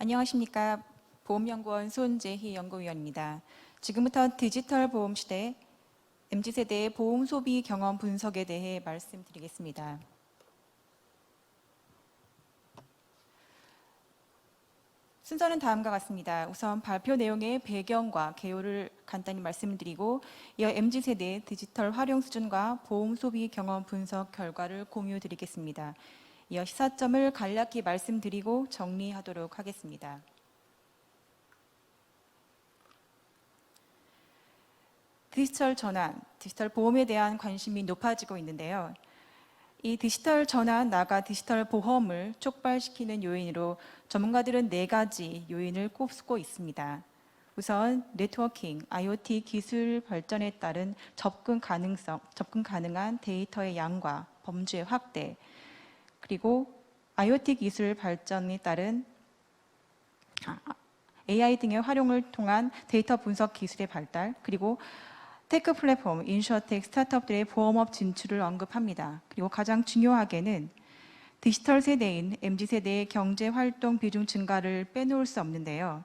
안녕하십니까. 보험연구원 손재희 연구위원입니다. 지금부터 디지털 보험 시대 MZ세대의 보험 소비 경험 분석에 대해 말씀드리겠습니다. 순서는 다음과 같습니다. 우선 발표 내용의 배경과 개요를 간단히 말씀드리고 이어 MZ세대 디지털 활용 수준과 보험 소비 경험 분석 결과를 공유 드리겠습니다. 이어 시사점을 간략히 말씀드리고 정리하도록 하겠습니다. 디지털 전환, 디지털 보험에 대한 관심이 높아지고 있는데요. 이 디지털 전환 나가 디지털 보험을 촉발시키는 요인으로 전문가들은 네 가지 요인을 꼽고 있습니다. 우선 네트워킹, IoT 기술 발전에 따른 접근 가능성, 접근 가능한 데이터의 양과 범주의 확대, 그리고 IoT 기술 발전에 따른 AI 등의 활용을 통한 데이터 분석 기술의 발달, 그리고 테크 플랫폼, 인슈어텍, 스타트업들의 보험업 진출을 언급합니다. 그리고 가장 중요하게는 디지털 세대인 MZ세대의 경제 활동 비중 증가를 빼놓을 수 없는데요.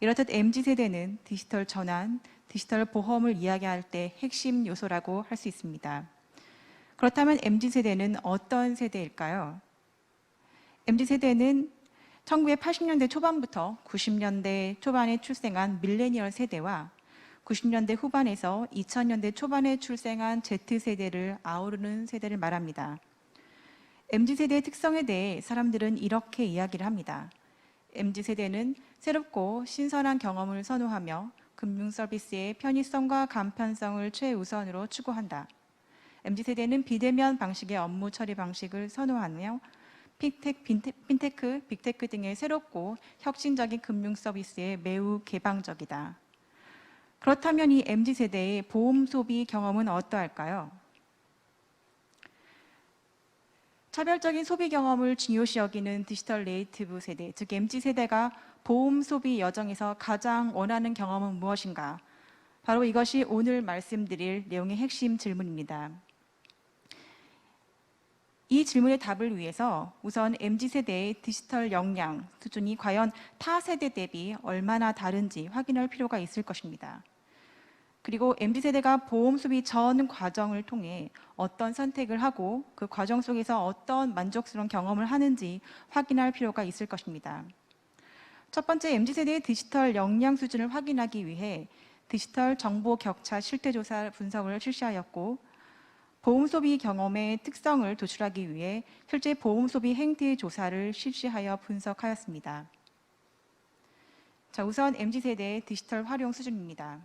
이렇듯 MZ세대는 디지털 전환, 디지털 보험을 이야기할 때 핵심 요소라고 할 수 있습니다. 그렇다면 MZ세대는 어떤 세대일까요? MZ세대는 1980년대 초반부터 90년대 초반에 출생한 밀레니얼 세대와 90년대 후반에서 2000년대 초반에 출생한 Z세대를 아우르는 세대를 말합니다. MZ세대의 특성에 대해 사람들은 이렇게 이야기를 합니다. MZ세대는 새롭고 신선한 경험을 선호하며 금융 서비스의 편의성과 간편성을 최우선으로 추구한다. MZ세대는 비대면 방식의 업무 처리 방식을 선호하며 핀텍, 핀테크, 빅테크 등의 새롭고 혁신적인 금융 서비스에 매우 개방적이다. 그렇다면 이 MZ세대의 보험 소비 경험은 어떠할까요? 차별적인 소비 경험을 중요시 여기는 디지털 네이티브 세대, 즉 MZ세대가 보험 소비 여정에서 가장 원하는 경험은 무엇인가? 바로 이것이 오늘 말씀드릴 내용의 핵심 질문입니다. 이 질문의 답을 위해서 우선 MZ세대의 디지털 역량 수준이 과연 타 세대 대비 얼마나 다른지 확인할 필요가 있을 것입니다. 그리고 MZ세대가 보험 소비 전 과정을 통해 어떤 선택을 하고 그 과정 속에서 어떤 만족스러운 경험을 하는지 확인할 필요가 있을 것입니다. 첫 번째 MZ세대의 디지털 역량 수준을 확인하기 위해 디지털 정보 격차 실태조사 분석을 실시하였고 보험 소비 경험의 특성을 도출하기 위해 실제 보험 소비 행태 조사를 실시하여 분석하였습니다. 자, 우선 MZ세대의 디지털 활용 수준입니다.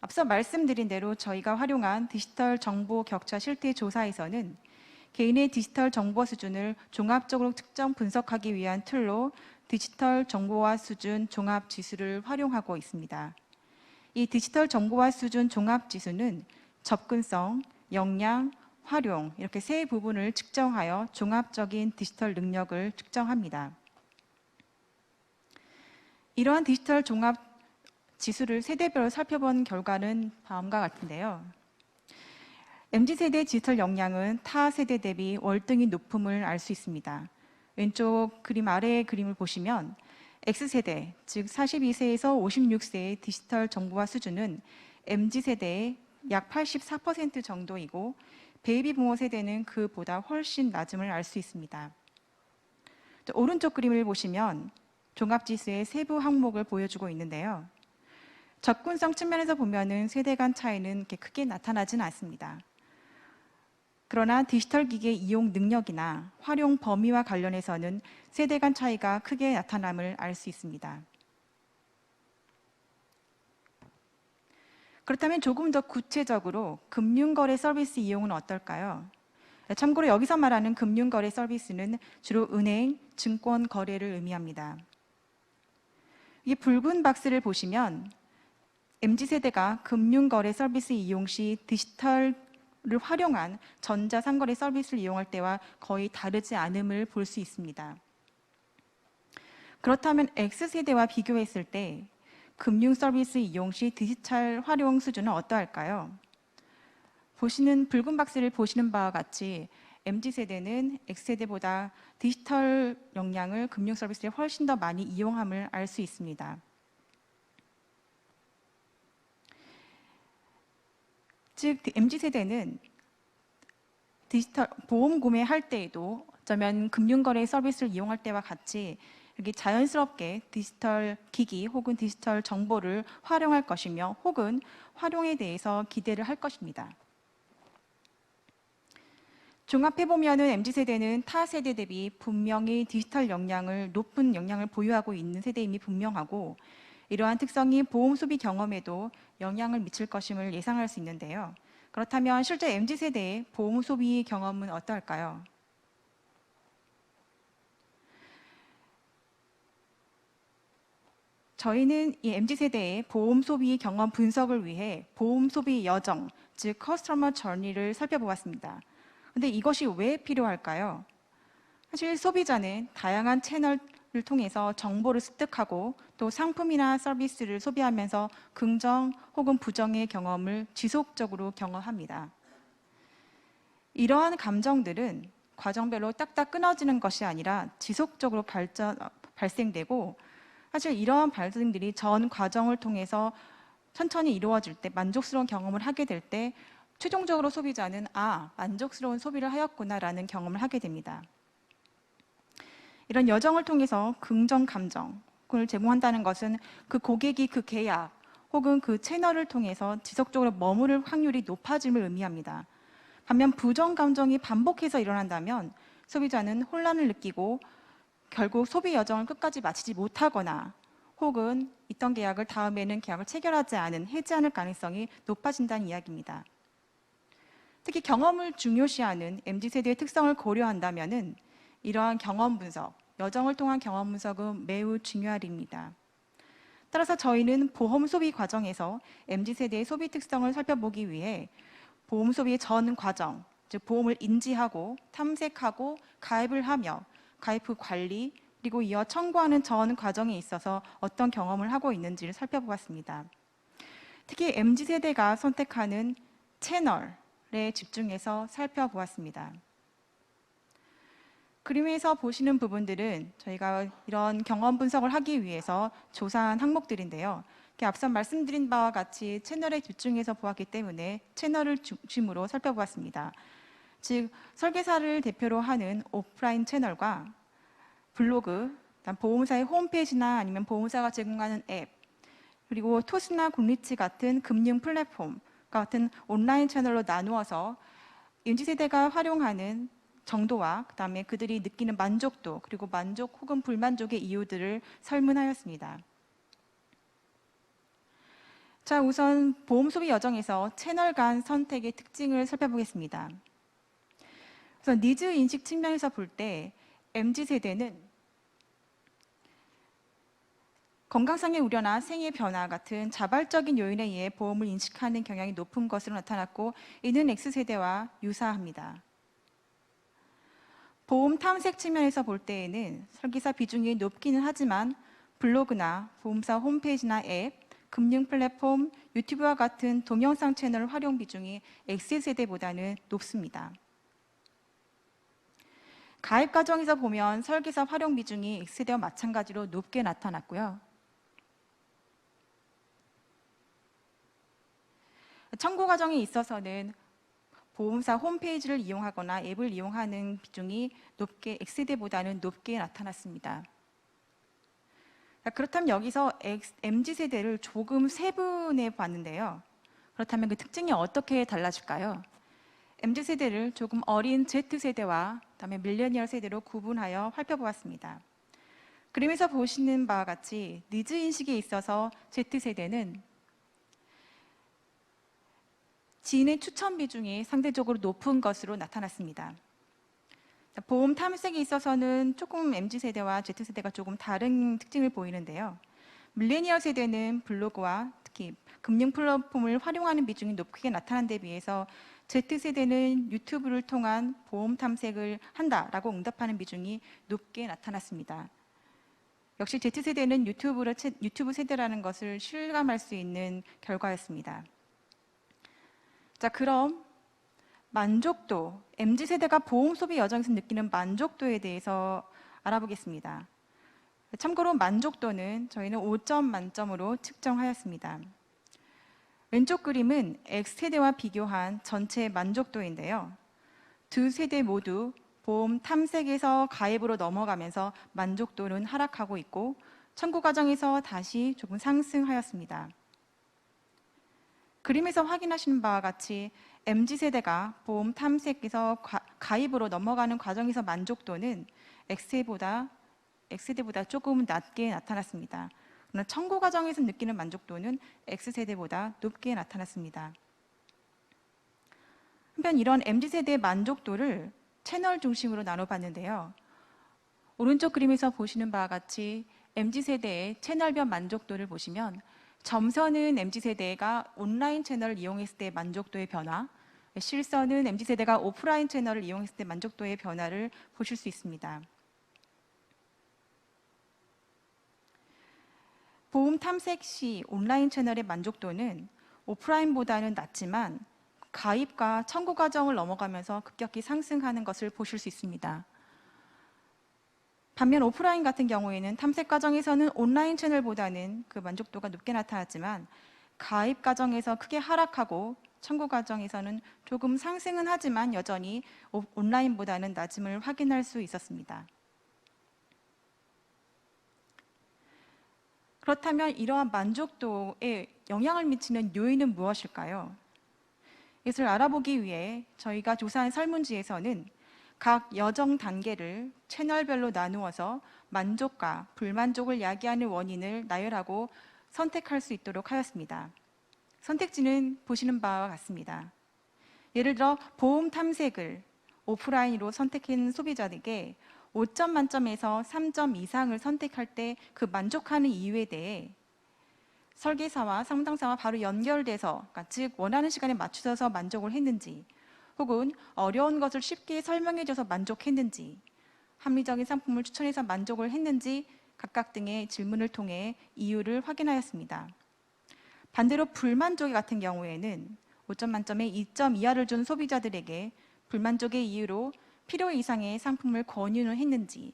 앞서 말씀드린 대로 저희가 활용한 디지털 정보 격차 실태 조사에서는 개인의 디지털 정보 수준을 종합적으로 특정 분석하기 위한 툴로 디지털 정보화 수준 종합 지수를 활용하고 있습니다. 이 디지털 정보화 수준 종합 지수는 접근성, 역량, 활용 이렇게 세 부분을 측정하여 종합적인 디지털 능력을 측정합니다. 이러한 디지털 종합 지수를 세대별로 살펴본 결과는 다음과 같은데요. MZ세대 디지털 역량은 타 세대 대비 월등히 높음을 알 수 있습니다. 왼쪽 그림 아래의 그림을 보시면 X세대, 즉 42세에서 56세의 디지털 정보화 수준은 MZ세대의 약 84% 정도이고 베이비 부모 세대는 그보다 훨씬 낮음을 알 수 있습니다. 오른쪽 그림을 보시면 종합지수의 세부 항목을 보여주고 있는데요. 접근성 측면에서 보면은 세대 간 차이는 크게 나타나지는 않습니다. 그러나 디지털 기기의 이용 능력이나 활용 범위와 관련해서는 세대 간 차이가 크게 나타남을 알 수 있습니다. 그렇다면 조금 더 구체적으로 금융거래 서비스 이용은 어떨까요? 참고로 여기서 말하는 금융거래 서비스는 주로 은행, 증권 거래를 의미합니다. 이 붉은 박스를 보시면 MZ세대가 금융거래 서비스 이용 시 디지털을 활용한 전자상거래 서비스를 이용할 때와 거의 다르지 않음을 볼 수 있습니다. 그렇다면 X세대와 비교했을 때 금융 서비스 이용 시 디지털 활용 수준은 어떠할까요? 보시는 붉은 박스를 보시는 바와 같이 MZ세대는 X세대보다 디지털 역량을 금융 서비스에 훨씬 더 많이 이용함을 알 수 있습니다. 즉 MZ세대는 디지털 보험 구매할 때에도 어쩌면 금융거래 서비스를 이용할 때와 같이 이렇게 자연스럽게 디지털 기기 혹은 디지털 정보를 활용할 것이며 혹은 활용에 대해서 기대를 할 것입니다. 종합해 보면 은 MZ 세대는 타 세대 대비 분명히 디지털 역량을 높은 역량을 보유하고 있는 세대임이 분명하고 이러한 특성이 보험 소비 경험에도 영향을 미칠 것임을 예상할 수 있는데요. 그렇다면 실제 MZ 세대의 보험 소비 경험은 어떨까요? 저희는 이 MZ 세대의 보험 소비 경험 분석을 위해 보험 소비 여정, 즉 커스터머 저니를 살펴보았습니다. 근데 이것이 왜 필요할까요? 사실 소비자는 다양한 채널을 통해서 정보를 습득하고 또 상품이나 서비스를 소비하면서 긍정 혹은 부정의 경험을 지속적으로 경험합니다. 이러한 감정들은 과정별로 딱딱 끊어지는 것이 아니라 지속적으로 발전, 발생되고 사실 이러한 발생들이 전 과정을 통해서 천천히 이루어질 때 만족스러운 경험을 하게 될 때 최종적으로 소비자는 아 만족스러운 소비를 하였구나라는 경험을 하게 됩니다. 이런 여정을 통해서 긍정 감정을 제공한다는 것은 그 고객이 그 계약 혹은 그 채널을 통해서 지속적으로 머무를 확률이 높아짐을 의미합니다. 반면 부정 감정이 반복해서 일어난다면 소비자는 혼란을 느끼고 결국 소비 여정을 끝까지 마치지 못하거나 혹은 있던 계약을 다음에는 계약을 체결하지 않은 해지하는 가능성이 높아진다는 이야기입니다. 특히 경험을 중요시하는 MZ 세대의 특성을 고려한다면은 이러한 경험 분석, 여정을 통한 경험 분석은 매우 중요한 일입니다. 따라서 저희는 보험 소비 과정에서 MZ 세대의 소비 특성을 살펴보기 위해 보험 소비의 전 과정, 즉 보험을 인지하고 탐색하고 가입을 하며 가입 후 관리 그리고 이어 청구하는 전 과정에 있어서 어떤 경험을 하고 있는지를 살펴보았습니다. 특히 MZ 세대가 선택하는 채널에 집중해서 살펴보았습니다. 그림에서 보시는 부분들은 저희가 이런 경험 분석을 하기 위해서 조사한 항목들인데요. 앞서 말씀드린 바와 같이 채널에 집중해서 보았기 때문에 채널을 중심으로 살펴보았습니다. 즉 설계사를 대표로 하는 오프라인 채널과 블로그, 보험사의 홈페이지나 아니면 보험사가 제공하는 앱, 그리고 토스나 굿리치 같은 금융 플랫폼 같은 온라인 채널로 나누어서 인지 세대가 활용하는 정도와 그 다음에 그들이 느끼는 만족도 그리고 만족 혹은 불만족의 이유들을 설문하였습니다. 자, 우선 보험 소비 여정에서 채널 간 선택의 특징을 살펴보겠습니다. 우선 니즈 인식 측면에서 볼 때 MZ 세대는 건강상의 우려나 생애 변화 같은 자발적인 요인에 의해 보험을 인식하는 경향이 높은 것으로 나타났고 이는 X세대와 유사합니다. 보험 탐색 측면에서 볼 때에는 설계사 비중이 높기는 하지만 블로그나 보험사 홈페이지나 앱, 금융 플랫폼, 유튜브와 같은 동영상 채널 활용 비중이 X세대보다는 높습니다. 가입 과정에서 보면 설계사 활용 비중이 X세대와 마찬가지로 높게 나타났고요. 청구 과정에 있어서는 보험사 홈페이지를 이용하거나 앱을 이용하는 비중이 높게 X세대보다는 높게 나타났습니다. 그렇다면 여기서 MZ세대를 조금 세분해 봤는데요. 그렇다면 그 특징이 어떻게 달라질까요? MZ세대를 조금 어린 Z세대와 그다음에 밀레니얼 세대로 구분하여 살펴보았습니다. 그림에서 보시는 바와 같이 니즈 인식에 있어서 Z세대는 지인의 추천 비중이 상대적으로 높은 것으로 나타났습니다. 보험 탐색에 있어서는 조금 MZ세대와 Z세대가 조금 다른 특징을 보이는데요. 밀레니얼 세대는 블로그와 특히 금융 플랫폼을 활용하는 비중이 높게 나타난 데 비해서 Z세대는 유튜브를 통한 보험 탐색을 한다라고 응답하는 비중이 높게 나타났습니다. 역시 Z세대는 유튜브를, 유튜브 세대라는 것을 실감할 수 있는 결과였습니다. 자, 그럼 만족도, MZ세대가 보험 소비 여정에서 느끼는 만족도에 대해서 알아보겠습니다. 참고로 만족도는 저희는 5점 만점으로 측정하였습니다. 왼쪽 그림은 X세대와 비교한 전체 만족도인데요. 두 세대 모두 보험 탐색에서 가입으로 넘어가면서 만족도는 하락하고 있고 청구 과정에서 다시 조금 상승하였습니다. 그림에서 확인하시는 바와 같이 MZ세대가 보험 탐색에서 가, 가입으로 넘어가는 과정에서 만족도는 X세대보다, X세대보다 조금 낮게 나타났습니다. 그러나 청구 과정에서 느끼는 만족도는 X세대보다 높게 나타났습니다. 한편 이런 MZ세대의 만족도를 채널 중심으로 나눠봤는데요. 오른쪽 그림에서 보시는 바와 같이 MZ세대의 채널별 만족도를 보시면 점선은 MZ세대가 온라인 채널을 이용했을 때 만족도의 변화, 실선은 MZ세대가 오프라인 채널을 이용했을 때 만족도의 변화를 보실 수 있습니다. 보험 탐색 시 온라인 채널의 만족도는 오프라인보다는 낮지만 가입과 청구 과정을 넘어가면서 급격히 상승하는 것을 보실 수 있습니다. 반면 오프라인 같은 경우에는 탐색 과정에서는 온라인 채널보다는 그 만족도가 높게 나타났지만 가입 과정에서 크게 하락하고 청구 과정에서는 조금 상승은 하지만 여전히 오- 온라인보다는 낮음을 확인할 수 있었습니다. 그렇다면 이러한 만족도에 영향을 미치는 요인은 무엇일까요? 이것을 알아보기 위해 저희가 조사한 설문지에서는 각 여정 단계를 채널별로 나누어서 만족과 불만족을 야기하는 원인을 나열하고 선택할 수 있도록 하였습니다. 선택지는 보시는 바와 같습니다. 예를 들어 보험 탐색을 오프라인으로 선택한 소비자에게 5점 만점에서 3점 이상을 선택할 때 그 만족하는 이유에 대해 설계사와 상담사와 바로 연결돼서 그러니까 즉 원하는 시간에 맞추셔서 만족을 했는지 혹은 어려운 것을 쉽게 설명해줘서 만족했는지 합리적인 상품을 추천해서 만족을 했는지 각각 등의 질문을 통해 이유를 확인하였습니다. 반대로 불만족 같은 경우에는 5점 만점에 2점 이하를 준 소비자들에게 불만족의 이유로 필요 이상의 상품을 권유는 했는지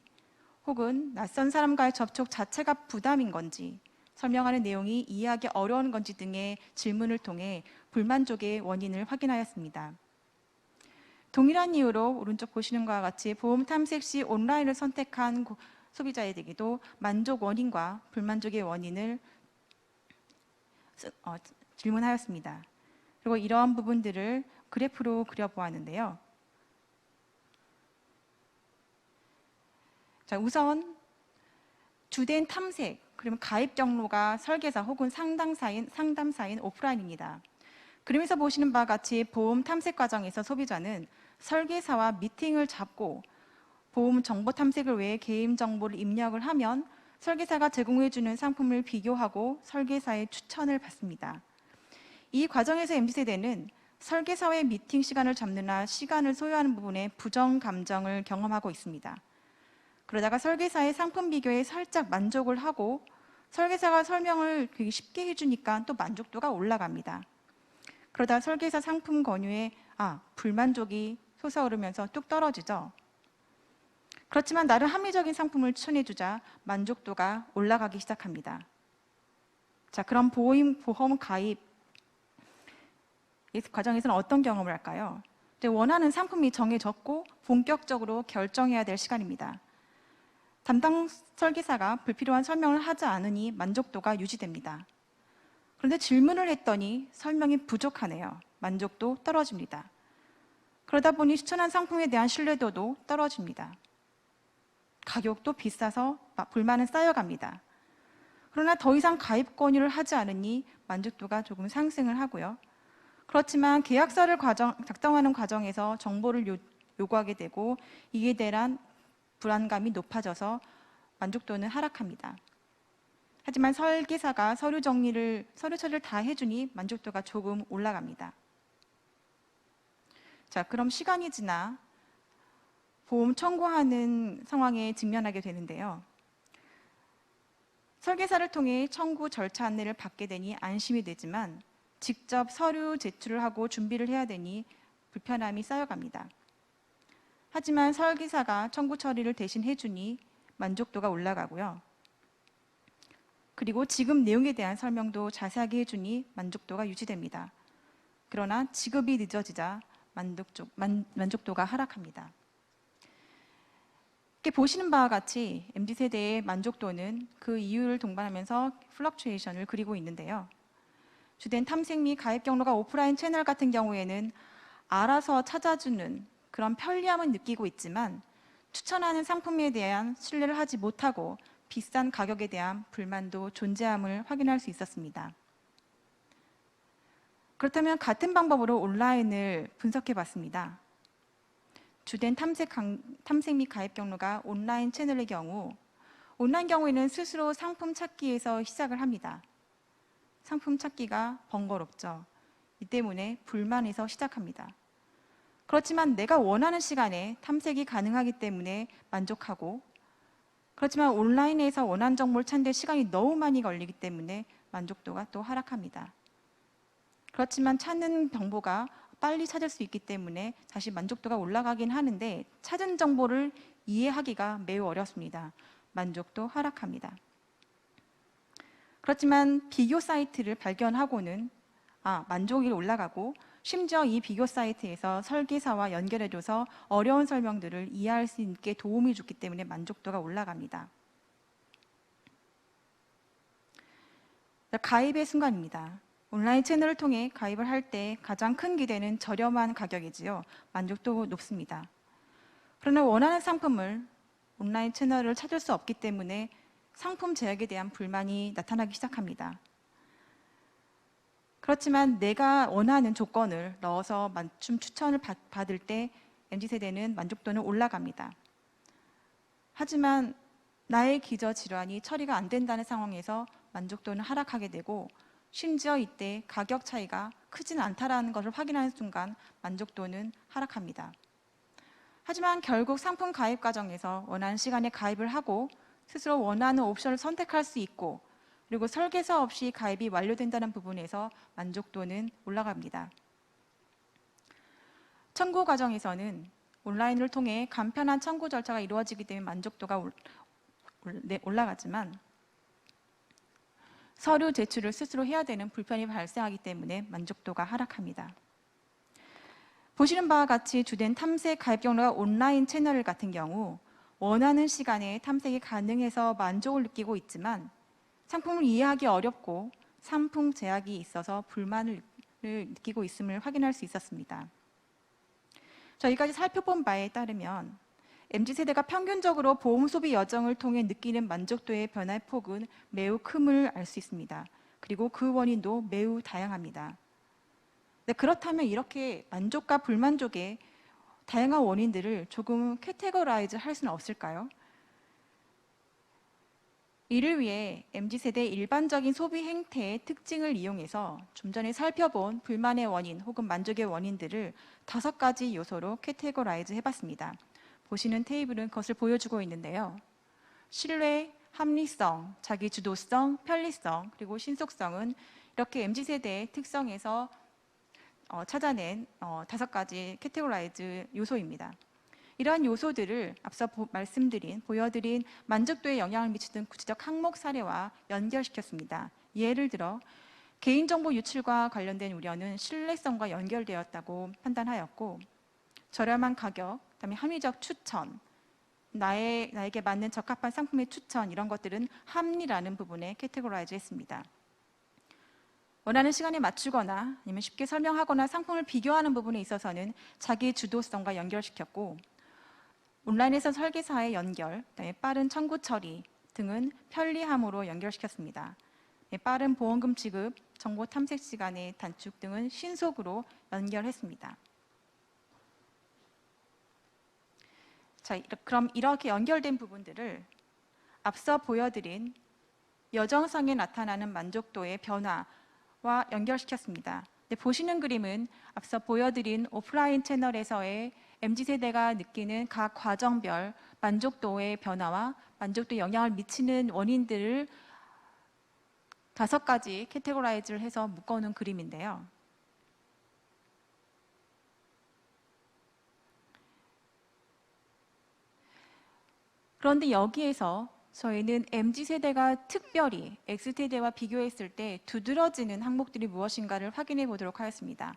혹은 낯선 사람과의 접촉 자체가 부담인 건지 설명하는 내용이 이해하기 어려운 건지 등의 질문을 통해 불만족의 원인을 확인하였습니다. 동일한 이유로 오른쪽 보시는 것과 같이 보험 탐색 시 온라인을 선택한 고- 소비자에게도 만족 원인과 불만족의 원인을 쓰- 어, 질문하였습니다. 그리고 이러한 부분들을 그래프로 그려보았는데요. 자, 우선 주된 탐색, 그러면 가입 경로가 설계사 혹은 상담사인, 상담사인 오프라인입니다. 그림에서 보시는 바와 같이 보험 탐색 과정에서 소비자는 설계사와 미팅을 잡고 보험 정보 탐색을 위해 개인 정보를 입력을 하면 설계사가 제공해주는 상품을 비교하고 설계사의 추천을 받습니다. 이 과정에서 MZ세대는 설계사와의 미팅 시간을 잡느라 시간을 소요하는 부분에 부정 감정을 경험하고 있습니다. 그러다가 설계사의 상품 비교에 살짝 만족을 하고 설계사가 설명을 되게 쉽게 해주니까 또 만족도가 올라갑니다. 그러다 설계사 상품 권유에 아 불만족이 솟아오르면서 뚝 떨어지죠. 그렇지만 나름 합리적인 상품을 추천해주자 만족도가 올라가기 시작합니다. 자, 그럼 보험, 보험 가입 이 과정에서는 어떤 경험을 할까요? 원하는 상품이 정해졌고 본격적으로 결정해야 될 시간입니다. 담당 설계사가 불필요한 설명을 하지 않으니 만족도가 유지됩니다. 그런데 질문을 했더니 설명이 부족하네요. 만족도 떨어집니다. 그러다 보니 추천한 상품에 대한 신뢰도도 떨어집니다. 가격도 비싸서 불만은 쌓여갑니다. 그러나 더 이상 가입 권유를 하지 않으니 만족도가 조금 상승을 하고요. 그렇지만 계약서를 과정, 작성하는 과정에서 정보를 요, 요구하게 되고 이에 대한 불안감이 높아져서 만족도는 하락합니다. 하지만 설계사가 서류 정리를 서류 처리를 다 해주니 만족도가 조금 올라갑니다. 자, 그럼 시간이 지나 보험 청구하는 상황에 직면하게 되는데요. 설계사를 통해 청구 절차 안내를 받게 되니 안심이 되지만 직접 서류 제출을 하고 준비를 해야 되니 불편함이 쌓여갑니다. 하지만 설계사가 청구 처리를 대신 해주니 만족도가 올라가고요. 그리고 지급 내용에 대한 설명도 자세하게 해주니 만족도가 유지됩니다. 그러나 지급이 늦어지자 만족도, 만, 만족도가 하락합니다. 이렇게 보시는 바와 같이 MZ세대의 만족도는 그 이유를 동반하면서 플럭추에이션을 그리고 있는데요. 주된 탐색 및 가입 경로가 오프라인 채널 같은 경우에는 알아서 찾아주는 그런 편리함은 느끼고 있지만 추천하는 상품에 대한 신뢰를 하지 못하고 비싼 가격에 대한 불만도 존재함을 확인할 수 있었습니다. 그렇다면 같은 방법으로 온라인을 분석해 봤습니다. 주된 탐색, 강- 탐색 및 가입 경로가 온라인 채널의 경우 온라인 경우에는 스스로 상품 찾기에서 시작을 합니다. 상품 찾기가 번거롭죠. 이 때문에 불만에서 시작합니다. 그렇지만 내가 원하는 시간에 탐색이 가능하기 때문에 만족하고 그렇지만 온라인에서 원하는 정보를 찾는 데 시간이 너무 많이 걸리기 때문에 만족도가 또 하락합니다. 그렇지만 찾는 정보가 빨리 찾을 수 있기 때문에 다시 만족도가 올라가긴 하는데 찾은 정보를 이해하기가 매우 어렵습니다. 만족도 하락합니다. 그렇지만 비교 사이트를 발견하고는 아, 만족이 올라가고 심지어 이 비교 사이트에서 설계사와 연결해줘서 어려운 설명들을 이해할 수 있게 도움이 주기 때문에 만족도가 올라갑니다. 가입의 순간입니다. 온라인 채널을 통해 가입을 할 때 가장 큰 기대는 저렴한 가격이지요. 만족도 높습니다. 그러나 원하는 상품을 온라인 채널을 찾을 수 없기 때문에 상품 제약에 대한 불만이 나타나기 시작합니다. 그렇지만 내가 원하는 조건을 넣어서 맞춤 추천을 받, 받을 때 MZ세대는 만족도는 올라갑니다. 하지만 나의 기저 질환이 처리가 안 된다는 상황에서 만족도는 하락하게 되고 심지어 이때 가격 차이가 크진 않다라는 것을 확인하는 순간 만족도는 하락합니다. 하지만 결국 상품 가입 과정에서 원하는 시간에 가입을 하고 스스로 원하는 옵션을 선택할 수 있고 그리고 설계서 없이 가입이 완료된다는 부분에서 만족도는 올라갑니다. 청구 과정에서는 온라인을 통해 간편한 청구 절차가 이루어지기 때문에 만족도가 네, 올라가지만 서류 제출을 스스로 해야 되는 불편이 발생하기 때문에 만족도가 하락합니다. 보시는 바와 같이 주된 탐색 가입 경로가 온라인 채널 같은 경우 원하는 시간에 탐색이 가능해서 만족을 느끼고 있지만 상품을 이해하기 어렵고 상품 제약이 있어서 불만을 느끼고 있음을 확인할 수 있었습니다. 저희까지 살펴본 바에 따르면 MZ세대가 평균적으로 보험 소비 여정을 통해 느끼는 만족도의 변화의 폭은 매우 큼을 알 수 있습니다. 그리고 그 원인도 매우 다양합니다. 네, 그렇다면 이렇게 만족과 불만족의 다양한 원인들을 조금 캐테고라이즈 할 수는 없을까요? 이를 위해 MZ세대의 일반적인 소비 행태의 특징을 이용해서 좀 전에 살펴본 불만의 원인 혹은 만족의 원인들을 다섯 가지 요소로 캐테고라이즈 해봤습니다. 보시는 테이블은 그것을 보여주고 있는데요. 신뢰, 합리성, 자기 주도성, 편리성, 그리고 신속성은 이렇게 MZ세대의 특성에서 어, 찾아낸 어, 다섯 가지 캐테고라이즈 요소입니다. 이러한 요소들을 앞서 보- 말씀드린, 보여드린 만족도에 영향을 미치는 구체적 항목 사례와 연결시켰습니다. 예를 들어 개인정보 유출과 관련된 우려는 신뢰성과 연결되었다고 판단하였고 저렴한 가격, 그다음에 합리적 추천, 나의, 나에게 맞는 적합한 상품의 추천 이런 것들은 합리라는 부분에 캐테고라이즈했습니다. 원하는 시간에 맞추거나 아니면 쉽게 설명하거나 상품을 비교하는 부분에 있어서는 자기 주도성과 연결시켰고 온라인에서 설계사의 연결, 그다음에 빠른 청구 처리 등은 편리함으로 연결시켰습니다. 네, 빠른 보험금 지급, 정보 탐색 시간의 단축 등은 신속으로 연결했습니다. 자, 그럼 이렇게 연결된 부분들을 앞서 보여드린 여정성에 나타나는 만족도의 변화와 연결시켰습니다. 네, 보시는 그림은 앞서 보여드린 오프라인 채널에서의 MZ세대가 느끼는 각 과정별 만족도의 변화와 만족도에 영향을 미치는 원인들을 다섯 가지 캐테고라이즈를 해서 묶어놓은 그림인데요. 그런데 여기에서 저희는 MZ세대가 특별히 X세대와 비교했을 때 두드러지는 항목들이 무엇인가를 확인해 보도록 하였습니다.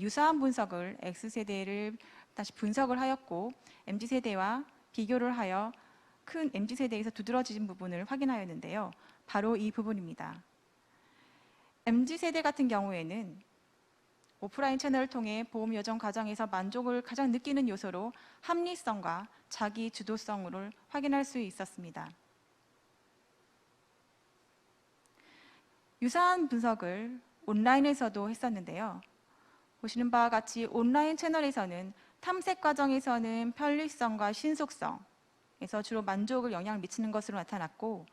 유사한 분석을 X세대를 다시 분석을 하였고 MZ세대와 비교를 하여 큰 MZ세대에서 두드러진 부분을 확인하였는데요. 바로 이 부분입니다. MZ세대 같은 경우에는 오프라인 채널을 통해 보험 여정 과정에서 만족을 가장 느끼는 요소로 합리성과 자기 주도성을 확인할 수 있었습니다. 유사한 분석을 온라인에서도 했었는데요. 보시는 바와 같이 온라인 채널에서는 탐색 과정에서는 편리성과 신속성에서 주로 만족을 영향을 미치는 것으로 나타났고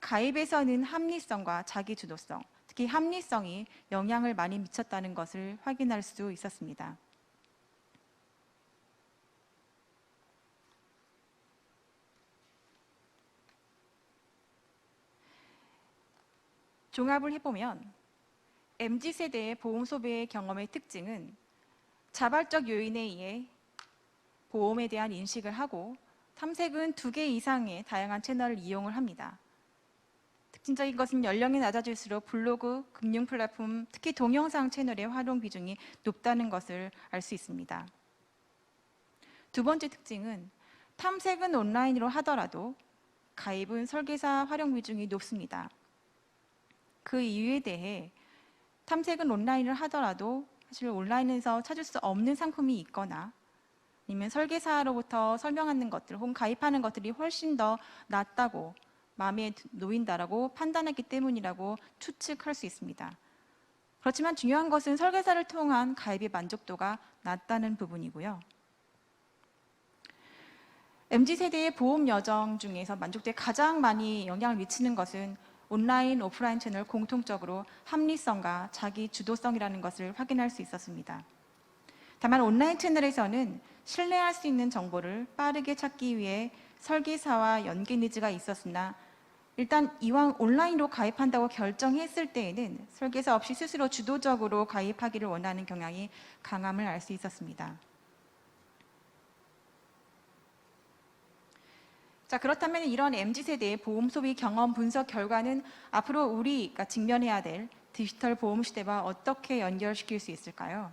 가입에서는 합리성과 자기 주도성, 특히 합리성이 영향을 많이 미쳤다는 것을 확인할 수 있었습니다. 종합을 해보면 MZ 세대의 보험 소비의 경험의 특징은 자발적 요인에 의해 보험에 대한 인식을 하고 탐색은 두 개 이상의 다양한 채널을 이용을 합니다. 특징적인 것은 연령이 낮아질수록 블로그, 금융 플랫폼, 특히 동영상 채널의 활용 비중이 높다는 것을 알 수 있습니다. 두 번째 특징은 탐색은 온라인으로 하더라도 가입은 설계사 활용 비중이 높습니다. 그 이유에 대해 탐색은 온라인을 하더라도 사실 온라인에서 찾을 수 없는 상품이 있거나 아니면 설계사로부터 설명하는 것들 혹은 가입하는 것들이 훨씬 더 낫다고 마음에 놓인다라고 판단했기 때문이라고 추측할 수 있습니다. 그렇지만 중요한 것은 설계사를 통한 가입의 만족도가 낮다는 부분이고요. MZ 세대의 보험 여정 중에서 만족도에 가장 많이 영향을 미치는 것은 온라인, 오프라인 채널 공통적으로 합리성과 자기 주도성이라는 것을 확인할 수 있었습니다. 다만 온라인 채널에서는 신뢰할 수 있는 정보를 빠르게 찾기 위해 설계사와 연계 니즈가 있었으나 일단 이왕 온라인으로 가입한다고 결정했을 때에는 설계사 없이 스스로 주도적으로 가입하기를 원하는 경향이 강함을 알 수 있었습니다. 자, 그렇다면 이런 MZ세대의 보험 소비 경험 분석 결과는 앞으로 우리가 직면해야 될 디지털 보험 시대와 어떻게 연결시킬 수 있을까요?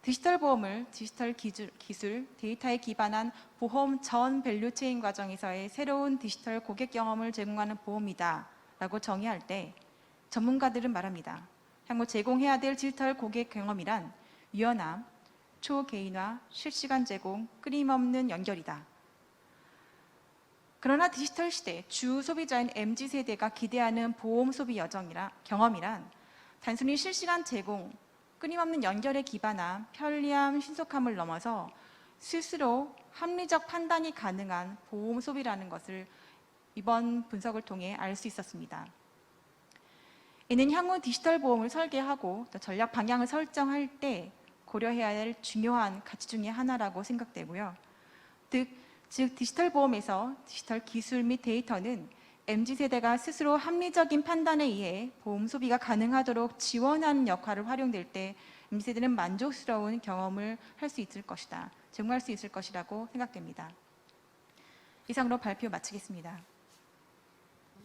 디지털 보험을 디지털 기술, 기술, 데이터에 기반한 보험 전 밸류체인 과정에서의 새로운 디지털 고객 경험을 제공하는 보험이다 라고 정의할 때 전문가들은 말합니다. 향후 제공해야 될 디지털 고객 경험이란 유연함, 초개인화, 실시간 제공, 끊임없는 연결이다. 그러나 디지털 시대 주 소비자인 MZ 세대가 기대하는 보험 소비 여정이라 경험이란 단순히 실시간 제공, 끊임없는 연결에 기반한 편리함, 신속함을 넘어서 스스로 합리적 판단이 가능한 보험 소비라는 것을 이번 분석을 통해 알 수 있었습니다. 이는 향후 디지털 보험을 설계하고 또 전략 방향을 설정할 때 고려해야 할 중요한 가치 중의 하나라고 생각되고요. 즉, 즉 디지털 보험에서 디지털 기술 및 데이터는 MZ 세대가 스스로 합리적인 판단에 의해 보험 소비가 가능하도록 지원하는 역할을 활용될 때 MZ 세대는 만족스러운 경험을 할 수 있을 것이다. 제공할 수 있을 것이라고 생각됩니다. 이상으로 발표 마치겠습니다.